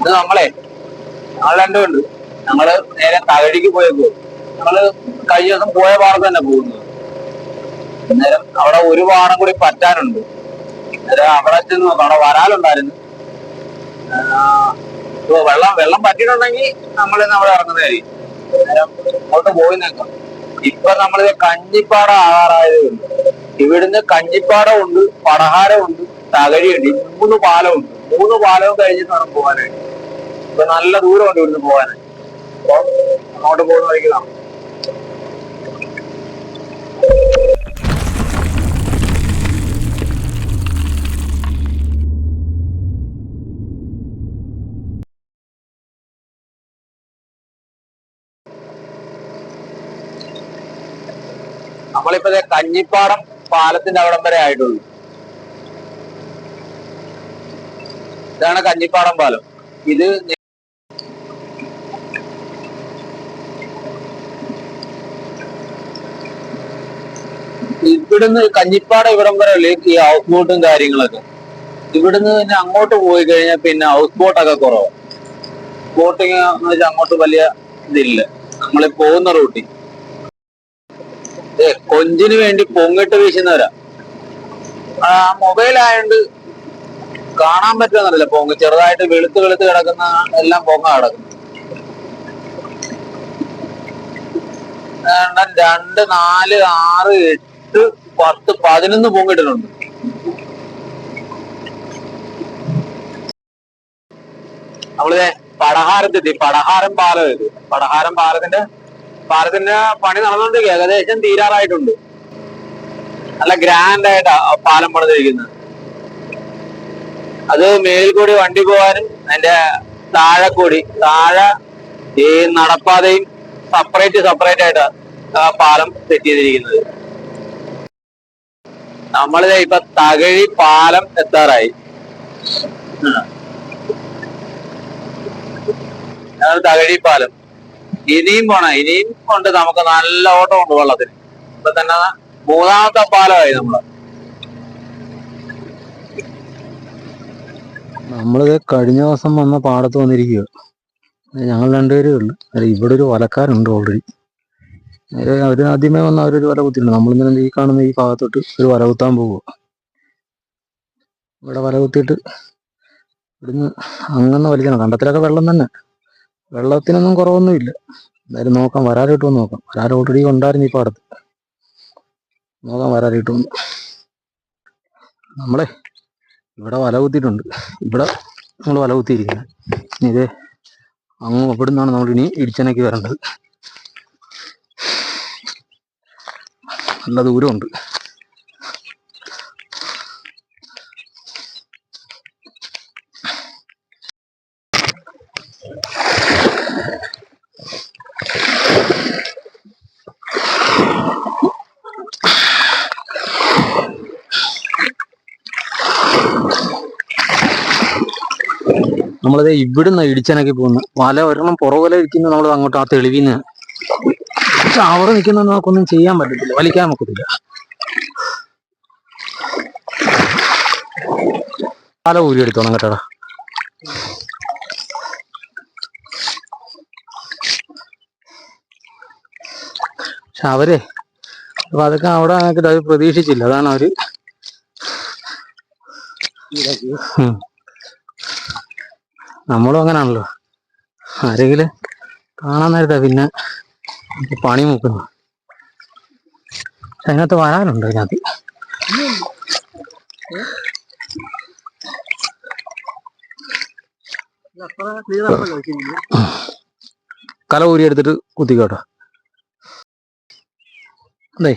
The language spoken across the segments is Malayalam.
ഇത് നമ്മളെ ഞങ്ങൾ രണ്ടുമുണ്ട്. ഞങ്ങൾ നേരെ തകഴിക്ക് പോയേക്കോ ഞങ്ങൾ കഴിഞ്ഞ ദിവസം പോയ പാടത്ത് തന്നെ പോകുന്നത്. അന്നേരം അവിടെ ഒരു പാടം കൂടി പറ്റാനുണ്ട്. അന്നേരം അവിടെ ചെന്ന് നോക്കാം അവിടെ വരാലുണ്ടായിരുന്നു ഇപ്പൊ വെള്ളം വെള്ളം പറ്റിയിട്ടുണ്ടെങ്കിൽ നമ്മൾ അവിടെ ഇറങ്ങുന്നതായിരിക്കും അന്നേരം അങ്ങോട്ട് പോയി നിൽക്കാം. ഇപ്പൊ നമ്മളിത് കഞ്ഞിപ്പാട ആകാറായതേ ഇവിടുന്ന് കഞ്ഞിപ്പാടം ഉണ്ട് പടഹാരം ഉണ്ട് തകഴിയുണ്ട് മൂന്ന് പാലമുണ്ട് മൂന്ന് പാലവും കഴിഞ്ഞിട്ട് വേണം പോകാനായിട്ട് ഇപ്പൊ നല്ല ദൂരമുണ്ട് ഇവിടുന്ന് പോകാനായിട്ട് അപ്പൊ അങ്ങോട്ട് പോകുന്ന വഴിക്കണം നമ്മളിപ്പോ ദേ കഞ്ഞിപ്പാടം പാലത്തിന്റെ അവിടം വരെ ആയിട്ടുള്ളൂ. ഇതാണ് കഞ്ഞിപ്പാടം പാലം. ഇത് ഇവിടുന്ന് കഞ്ഞിപ്പാടം ഇവിടം വരെ ഈ ഹൗസ് ബോട്ടും കാര്യങ്ങളൊക്കെ. ഇവിടുന്ന് പിന്നെ അങ്ങോട്ട് പോയി കഴിഞ്ഞാൽ പിന്നെ ഹൗസ് ബോട്ടൊക്കെ കുറവാണ് ബോട്ടിങ് എന്ന് വെച്ചാൽ അങ്ങോട്ട് വലിയ ഇതില്ല. നമ്മളെ പോകുന്ന റൂട്ടിൽ കൊഞ്ചിന് വേണ്ടി പൊങ്ങിട്ട് വീശുന്നവരാ. മൊബൈൽ ആയതുകൊണ്ട് കാണാൻ പറ്റുന്നില്ല പൊങ്ങ്. ചെറുതായിട്ട് വെളുത്ത് വെളുത്ത് കിടക്കുന്ന എല്ലാം പൊങ്ങ കിടക്കുന്നു. രണ്ട് നാല് ആറ് എട്ട് പത്ത് പതിനൊന്ന് പൊങ്ങിട്ടിട്ടുണ്ട്. നമ്മളിത് പടഹാരത്തെത്തി. പടഹാരം പാലം ഇത് പടഹാരം പാലത്തിന്റെ പാലത്തിന്റെ പണി നടന്നുകൊണ്ടിരിക്കുക ഏകദേശം തീരാറായിട്ടുണ്ട്. നല്ല ഗ്രാൻഡ് ആയിട്ടാ പാലം പണിതിരിക്കുന്നത്. അത് മേളിൽ കൂടി വണ്ടി പോവാനും അതിന്റെ താഴെ കൂടി താഴെ ഈ നടപ്പാതയും സെപ്പറേറ്റ് സെപ്പറേറ്റ് ആയിട്ട് പാലം സെറ്റ് ചെയ്തിരിക്കുന്നത്. നമ്മളിത് ഇപ്പൊ തകഴി പാലം എത്താറായി. തകഴി പാലം. ഇനിയും പോണം ഇനിയും കൊണ്ട് നമുക്ക് നല്ല ഓട്ടം ഉണ്ട് വെള്ളത്തിന്. ഇപ്പൊ തന്നെ മൂന്നാമത്തെ പാലമായി നമ്മൾ. നമ്മളിത് കഴിഞ്ഞ ദിവസം വന്ന പാടത്ത് വന്നിരിക്കുക ഞങ്ങൾ രണ്ടുപേരേ ഉള്ളു. ഇവിടെ ഒരു വലക്കാരുണ്ട് ഓൾറെഡി അവർ ആദ്യമേ വന്ന അവരൊരു വല കുത്തിയിട്ടുണ്ട്. നമ്മളിങ്ങനെ ഈ കാണുന്ന ഈ ഭാഗത്തോട്ട് ഒരു വല കുത്താൻ പോവുക ഇവിടെ വല കുത്തിയിട്ട് ഇവിടുന്ന് അങ്ങനെ വലിക്കണം. കണ്ടത്തിലൊക്കെ വെള്ളം തന്നെ. വെള്ളത്തിനൊന്നും കുറവൊന്നുമില്ല എന്തായാലും നോക്കാം. വരാറിട്ട് വന്ന് നോക്കാം. വരാൽ ഓൾറെഡി ഉണ്ടായിരുന്നു ഈ പാടത്ത്. നോക്കാം വരാറിട്ട് വന്ന്. നമ്മളെ ഇവിടെ വല കുത്തിയിട്ടുണ്ട്. ഇവിടെ നമ്മൾ വല കുത്തിയിരിക്കുന്നത് ഇനി ഇത് അങ്ങ് ഇവിടെ നിന്നാണ് നമ്മൾ ഇനി ഇടിച്ചനക്ക് വരേണ്ടത്. നല്ല ദൂരമുണ്ട്. നമ്മളിത് ഇവിടുന്ന് ഇടിച്ചനക്കി പോകുന്നു. വല ഒരെണ്ണം പുറകുവല ഇരിക്കുന്നു നമ്മൾ അങ്ങോട്ട് ആ തെളിവിന്ന്. അവിടെ നിൽക്കുന്ന നമുക്കൊന്നും ചെയ്യാൻ പറ്റത്തില്ല വലിക്കാൻ നോക്കത്തില്ല വല ഊരി എടുത്തോണം കേട്ടടാ. പക്ഷെ അവരെ അപ്പൊ അതൊക്കെ അവിടെ അവർ പ്രതീക്ഷിച്ചില്ല. അതാണ് അവർ. ഉം. നമ്മളും അങ്ങനാണല്ലോ. ആരെങ്കിലും കാണാൻ നേരത്താ പിന്നെ പണി നോക്കുന്നു അതിനകത്ത് വരാനുണ്ട് അതിനകത്ത്. കല ഊരി എടുത്തിട്ട് കുത്തിക്കോട്ടോ. അതെ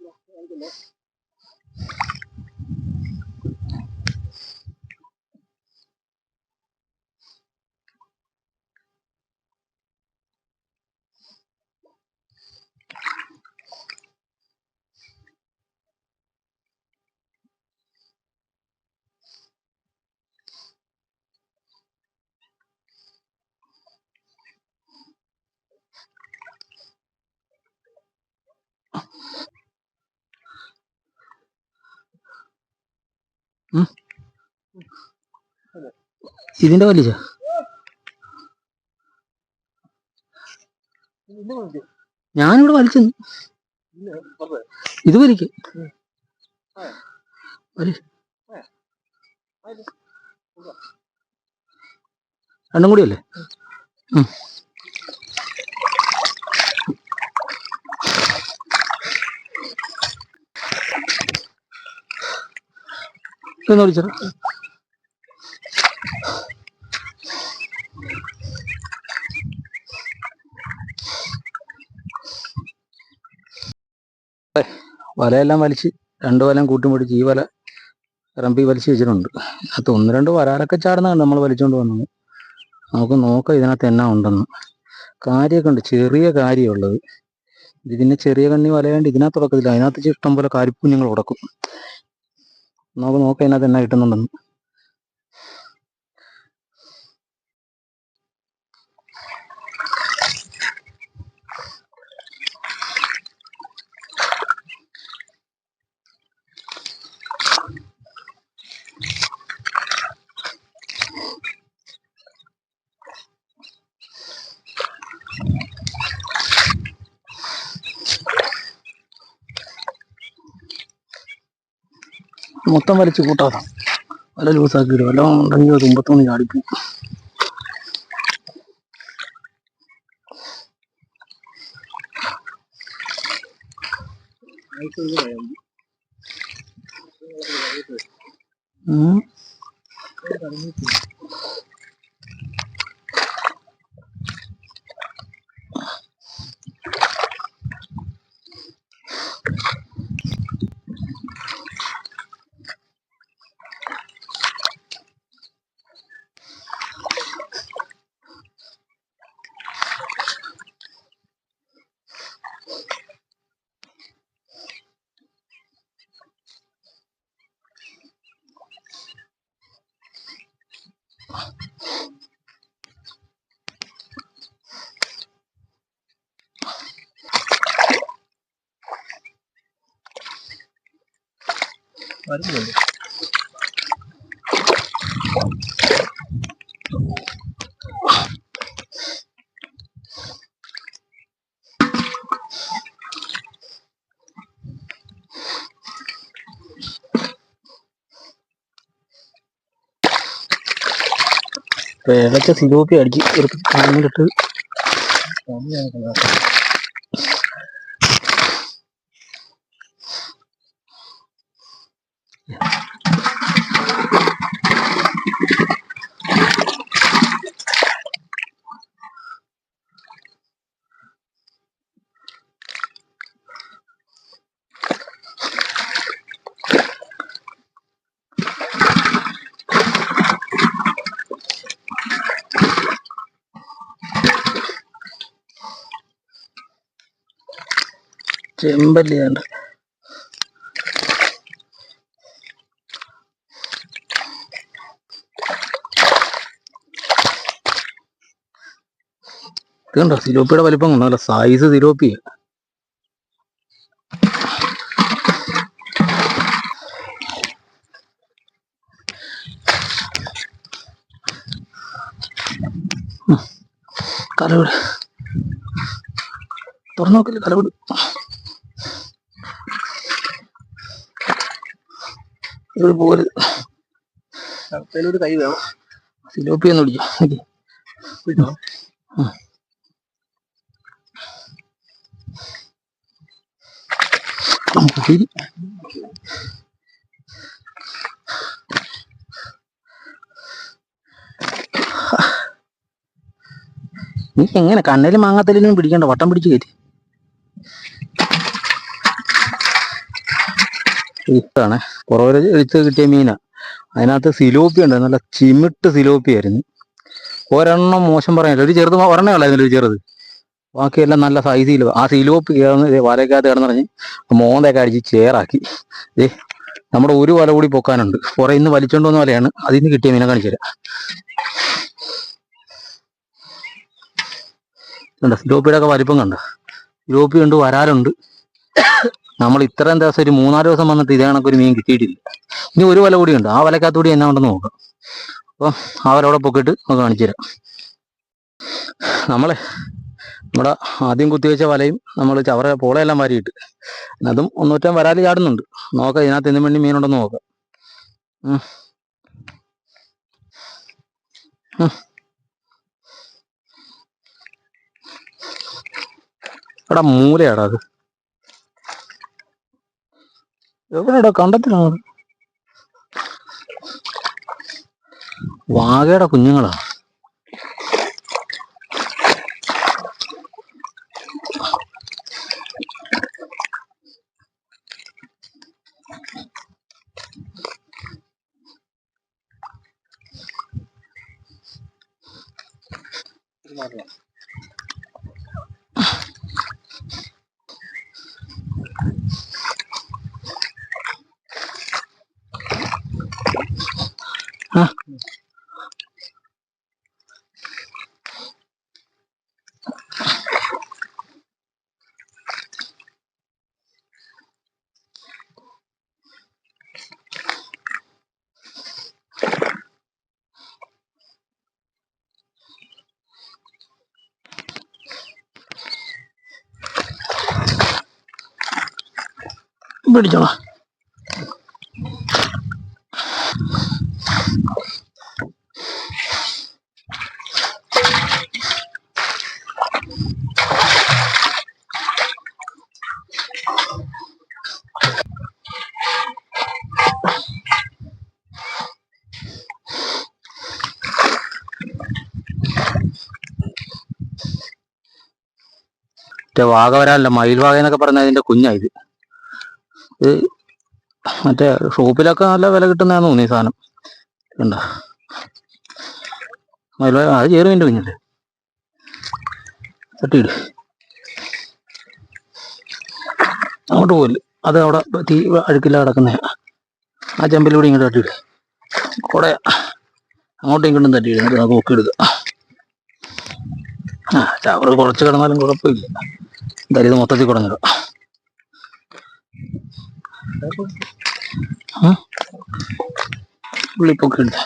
いいですか? ഇതിന്റെ വലിച്ച? ഞാനിവിടെ വലിച്ചു ഇത് വലിക്ക്. വലി. രണ്ടും കൂടിയല്ലേ? ഇതൊന്ന് വലിച്ചോ വലയെല്ലാം വലിച്ച് രണ്ട് വലം കൂട്ടി പിടിച്ച് ഈ വല റമ്പി വലിച്ച് വെച്ചിട്ടുണ്ട്. അത് ഒന്ന് രണ്ട് വരാലൊക്കെ ചാടുന്നതാണ് നമ്മൾ വലിച്ചുകൊണ്ട് വന്നത്. നമുക്ക് നോക്കാം ഇതിനകത്ത് എന്നാ ഉണ്ടെന്ന്. കാര്യമൊക്കെ ഉണ്ട്. ചെറിയ കാര്യമുള്ളത്. ഇത് പിന്നെ ചെറിയ കണ്ണി വലയാണ്ട്. ഇതിനകത്ത് ഉടക്കത്തില്ല അതിനകത്ത് ഇഷ്ടം പോലെ കാരിക്കുഞ്ഞുങ്ങൾ ഉടക്കും. നമുക്ക് നോക്കാം ഇതിനകത്ത് എന്നാ കിട്ടുന്നുണ്ടെന്ന്. മൊത്തം വലിച്ചു കൂട്ടാതെ. വല ലൂസാക്കിയിടും. വല്ല ഉണ്ടെങ്കിൽ അത് തുമ്പത്തൊന്ന് ചാടിപ്പോ ഉം. പേരൊക്കെ സിലോപ്പി അടിച്ച് എടുത്ത് കാണിലിട്ട് ചെമ്പല്ലിയാണ്ട് കണ്ടോ? സിലോപ്പിയുടെ വലിപ്പം കണ്ടോ? സൈസ് സിലോപ്പി. കലവിട് തുറന്നു നോക്കില്ല കലവിട് ഇവിടെ കൈ വേണം. സിലോപ്പി ഒന്ന് പിടിച്ചു? ശരി നീ എങ്ങനെ കണ്ണേലും മാങ്ങാത്തലിനും പിടിക്കണ്ട? വട്ടം പിടിച്ച് കയറ്റി. ഇഷ്ടമാണ് കുറവര എടുത്ത് കിട്ടിയ മീനാ. അതിനകത്ത് സിലോപ്പി ഉണ്ട്. നല്ല ചിമിട്ട് സിലോപ്പി ആയിരുന്നു ഒരെണ്ണം മോശം പറയാനില്ല ഒരു ചെറുത് ഒരെണ്ണേ ഉള്ളായിരുന്നു ഒരു ചെറുത്. ബാക്കിയെല്ലാം നല്ല സൈസിൽ ആ സിലോപ്പി കയറുന്ന വലക്കകത്ത് കിടന്നിറങ്ങി മോന്തൊക്കെ അടിച്ച് ചേറാക്കി. ഏ നമ്മുടെ ഒരു വല കൂടി പൊക്കാനുണ്ട്. കുറെ ഇന്ന് വലിച്ചോണ്ട് വന്ന വലയാണ്. അതിൽ നിന്ന് കിട്ടിയ മീനെ കാണിച്ചു തരാം. കണ്ടോ? സിലോപ്പിയുടെ ഒക്കെ വലിപ്പം കണ്ട? സിലോപ്പി ഉണ്ട് വരാലുണ്ട് നമ്മൾ ഇത്രയും ദിവസം ഒരു മൂന്നാൽ ദിവസം വന്നിട്ട് ഇതേ കണക്ക് ഒരു മീൻ കിട്ടിയിട്ടില്ല. ഇനി ഒരു വല കൂടി ഉണ്ട്. ആ വലക്കകത്ത് കൂടി എന്നാ ഉണ്ടെന്ന് നോക്കാം. അപ്പം അവരവിടെ പൊക്കിട്ട് നമുക്ക് കാണിച്ചു തരാം. നമ്മളെ നമ്മുടെ ആദ്യം കുത്തിവെച്ച വലയും നമ്മൾ ചവറ പോളയെല്ലാം വാരിയിട്ട്. അതും ഒന്നൂറ്റം വരാൽ ചാടുന്നുണ്ട്. നോക്കാം ഇതിനകത്ത് എന്തും വേണ്ടി മീനുണ്ടെന്ന് നോക്കാം. എടാ മൂലയാടാ അത്. എവിടെടാ? കണ്ടത്തിലാണ് വാഗയുടെ കുഞ്ഞുങ്ങളാ. പിടിച്ചോളാം വാഗ വരാനല്ല മയിൽ വാഗ എന്നൊക്കെ പറഞ്ഞ അതിന്റെ കുഞ്ഞാ ഇത്. മറ്റേ ഷോപ്പിലൊക്കെ നല്ല വില കിട്ടുന്നതാന്ന് തോന്നി സാധനം. വാഗ അത് ചേറുവിന്റെ കുഞ്ഞല്ലേ തട്ടിയിട്. അങ്ങോട്ട് പോയില്ല അത് അവിടെ തീ അഴുക്കില്ല കിടക്കുന്ന. ആ ചെമ്പിലൂടെ ഇങ്ങോട്ട് തട്ടിയിട്. കൂടെ അങ്ങോട്ടും ഇങ്ങോട്ടും തട്ടിയിട്. എന്നിട്ട് അത് നോക്കിയെടുക്കുക ആ ചവറ് കുറച്ച് കിടന്നാലും കുഴപ്പമില്ല. എന്തായാലും ഇത് മൊത്തത്തിൽ കുടഞ്ഞിടും. ഉള്ളിപ്പൊക്കെ ഉണ്ട്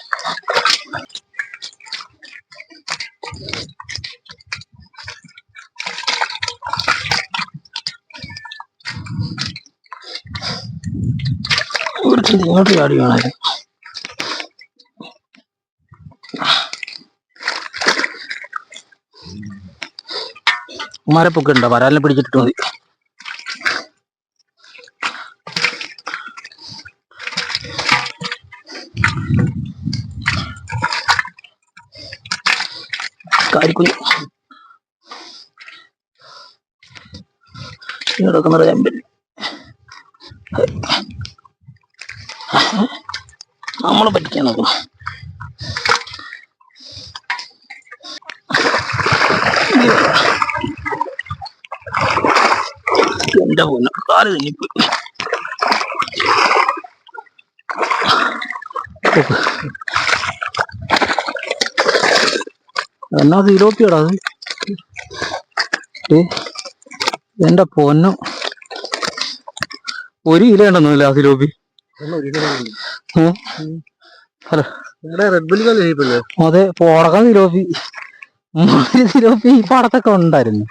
ഇവിടുത്തെ ഇങ്ങോട്ട് ചാടി വേണമായിരുന്നു. മരപ്പൊക്കെ ഉണ്ടോ വരാലിനെ പിടിച്ചിട്ട് മതി. കിടക്കുന്നത് ചെമ്പിൽ നമ്മൾ പറ്റിക്കാൻ നോക്കണം എന്റെ പൊന്നു കാൽ തന്നിപ്പോയി. എന്നാ തിലോപ്പിയടാ അത്? ഏ? എന്റെ പൊന്നു. ഒരു കിലോ ഉണ്ടെന്നില്ല സിലോപ്പി അതെ പോടകം സിലോപ്പി തിരോപ്പി സിലോപ്പി ഈ പാടത്തൊക്കെ ഉണ്ടായിരുന്നു.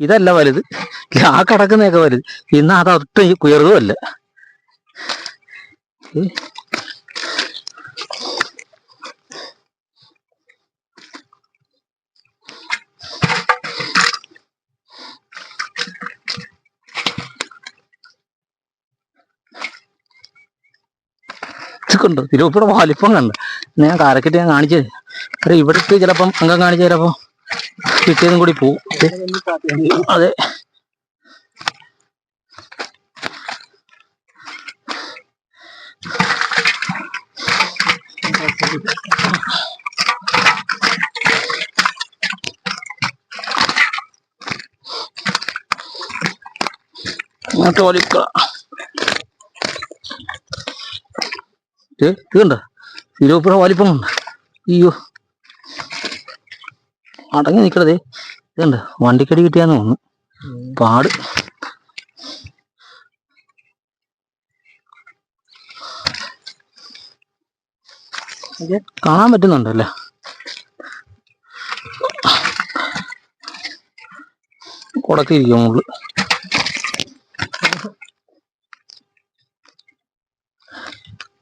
ഇതല്ല വലുത്. ആ കിടക്കുന്നതൊക്കെ വലുത്. ഇന്ന് അത് ഒട്ടും കുയർതും ഏ? ഇതൊക്കെ വലിപ്പം കണ്ട്. ഞാൻ കാരക്കറ്റ് ഞാൻ കാണിച്ചു ഇവിടെ ഇവിടുത്തെ ചിലപ്പം അംഗം കാണിച്ചു തരപ്പോ കിട്ടിയതും കൂടി പോവും. അതെ. അങ്ങോട്ട് വലിക്ക ഇത് കണ്ട തിരുവപ്പുറ വലിപ്പം ഉണ്ട്? അയ്യോ. അടങ്ങി നിൽക്കണതേ ഇതുണ്ട്? വണ്ടിക്കടി കിട്ടിയാന്ന് തോന്നുന്നു. പാട്. കാണാൻ പറ്റുന്നുണ്ടല്ലേ? കുടത്തിരിക്കും മുകളിൽ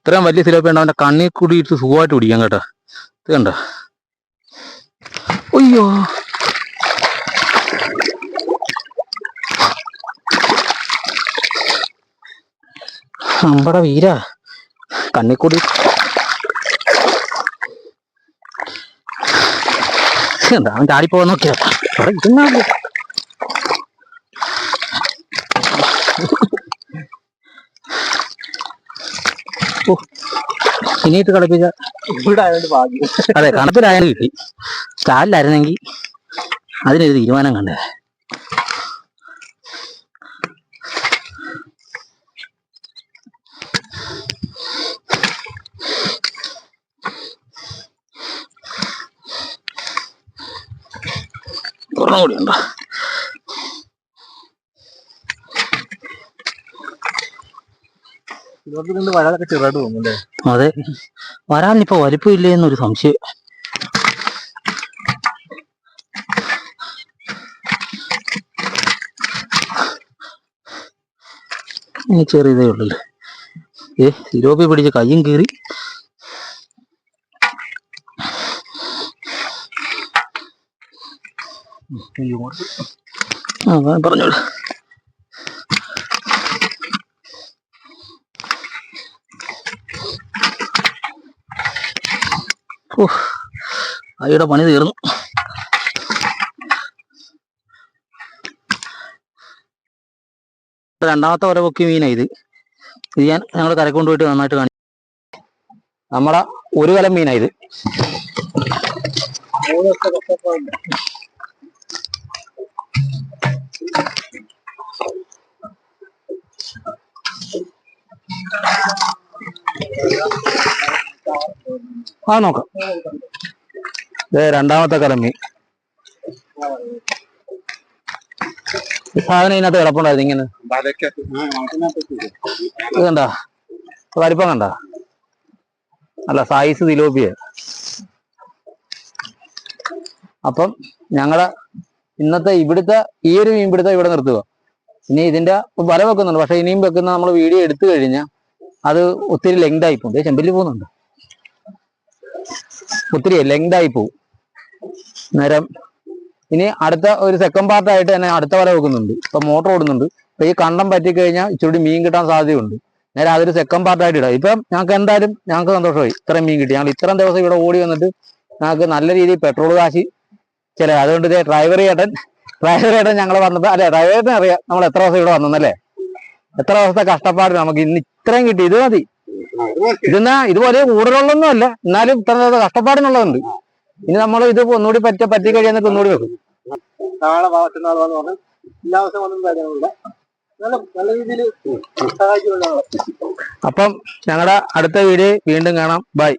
ഇത്രയും വലിയ സിലോപ്പി ഉണ്ട്? അവന്റെ കണ്ണിൽ കൂടി ഇട്ട് സുഖമായിട്ട് പിടിക്കാം കേട്ടോ. ഇത് കണ്ട? അയ്യോ. അമ്പട വീര. കണ്ണിൽ കൂടി. അവൻ ചാടിപ്പോവാൻ നോക്കിയാ. അവിടെ ഇനിയിട്ട് കളിപ്പിച്ച ഇവിടെ ആയതുകൊണ്ട് ഭാഗ്യം. അതെ കണത്തിലായാലും കിട്ടി. സ്റ്റാലിലായിരുന്നെങ്കിൽ അതിനൊരു തീരുമാനം കണ്ടേ. ഒരെണ്ണം കൂടി ഉണ്ടോ? നിന്ന് വരാതൊക്കെ ചെറുതായിട്ട് തോന്നുന്നു അതെ. വരാനിപ്പോ വലിപ്പമില്ലേ എന്നൊരു സംശയം. ഇനി ചെറിയതേ ഉള്ളല്ലേ ഏ സിരോപ്പി പിടിച്ച് കയ്യും കീറി. പറഞ്ഞോളൂ. ഓ അയ്യുടെ പണി തീർന്നു. രണ്ടാമത്തെ വരവൊക്കെ മീനാ ഇത്. ഇത് ഞാൻ ഞങ്ങൾ കരക്ക് കൊണ്ടുപോയിട്ട് നന്നായിട്ട് കാണി നമ്മളെ ഒരു കലം മീനാ ഇത്. ആ നോക്കാം. രണ്ടാമത്തെ കലം മീൻ ഈ സാധനം ഇതിനകത്ത് കിടപ്പുണ്ടായിരുന്നു ഇങ്ങനെ. ഇത് കണ്ട? വലിപ്പം കണ്ട? അല്ല സൈസ് തിലോപ്പിയ. അപ്പം ഞങ്ങളെ ഇന്നത്തെ ഇവിടുത്തെ ഈ ഒരു മീൻ പിടുത്തം ഇവിടെ നിർത്തുക. ഇനി ഇതിന്റെ വല വെക്കുന്നുണ്ട്. പക്ഷെ ഇനിയും വെക്കുന്ന നമ്മൾ വീഡിയോ എടുത്തു കഴിഞ്ഞാൽ അത് ഒത്തിരി ലെങ്ത് ആയി പോകും ചെമ്പല്ലി പോകുന്നുണ്ട്. ഒത്തിരി ലെങ്തായി പോവും. നേരം. ഇനി അടുത്ത ഒരു സെക്കൻഡ് പാർട്ടായിട്ട് തന്നെ അടുത്ത വല വെക്കുന്നുണ്ട്. ഇപ്പൊ മോട്ടർ ഓടുന്നുണ്ട്. ഇപ്പൊ ഈ കണ്ടം പറ്റിക്കഴിഞ്ഞാൽ ഇച്ചിരി മീൻ കിട്ടാൻ സാധ്യതയുണ്ട്. നേരെ അതൊരു സെക്കൻഡ് പാർട്ടായിട്ട് ഇടാം. ഇപ്പം ഞങ്ങൾക്ക് എന്തായാലും ഞങ്ങൾക്ക് സന്തോഷമായി. ഇത്രയും മീൻ കിട്ടി. ഞങ്ങൾ ഇത്രയും ദിവസം ഇവിടെ ഓടി വന്നിട്ട് ഞങ്ങൾക്ക് നല്ല രീതിയിൽ പെട്രോൾ കാശി ചില അതുകൊണ്ട് ഇതേ ഡ്രൈവർ ചേട്ടൻ ഡ്രൈവർ ചേട്ടൻ ഞങ്ങൾ വന്നപ്പോൾ അല്ലെ ഡ്രൈവറിനെ അറിയാം നമ്മൾ എത്ര ദിവസം ഇവിടെ വന്നല്ലേ എത്ര ദിവസത്തെ കഷ്ടപ്പാട് നമുക്ക് ഇന്ന് ഇത്രയും കിട്ടി. ഇത് മതി. ഇതെന്നാ ഇതുപോലെ ഊടലുള്ളൊന്നും അല്ല എന്നാലും ഇത്ര കഷ്ടപ്പാടിനുള്ളതുണ്ട്. ഇനി നമ്മൾ ഇത് ഒന്നുകൂടി പറ്റ പറ്റി കഴിയാന്നിട്ട് ഒന്നുകൂടി വെക്കും. നാളെ എല്ലാ ദിവസവും ഒന്നും അപ്പം ഞങ്ങളുടെ അടുത്ത വീഡിയോ വീണ്ടും കാണാം. ബൈ.